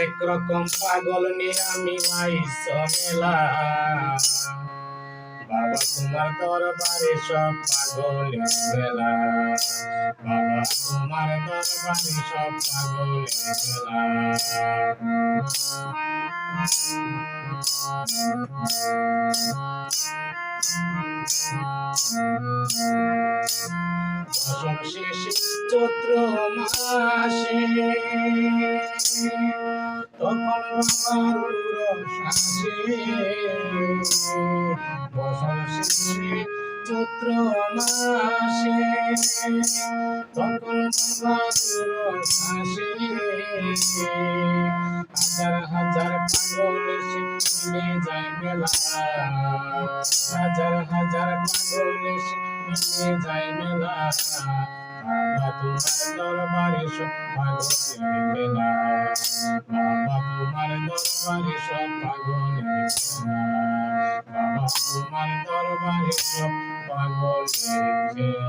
হরেক রকম পাগল নিরামি লাইছ মেলা বাবা তোমার দরবারে সব পাগলের মেলা বাবা তোমার দরবারে সব পাগলের মেলা চৈত্র মাসে চৈত্র মাসে শাসে হাজার হাজার পাগল মিলে যায় মেলা হাজার হাজার পাগল মিলে যায় মেলা তোমার দরবারে সব বাবা তোমার দরবারে সব পাগলের খেলা বাবা তোমার দরবারে সব পাগলের খেলা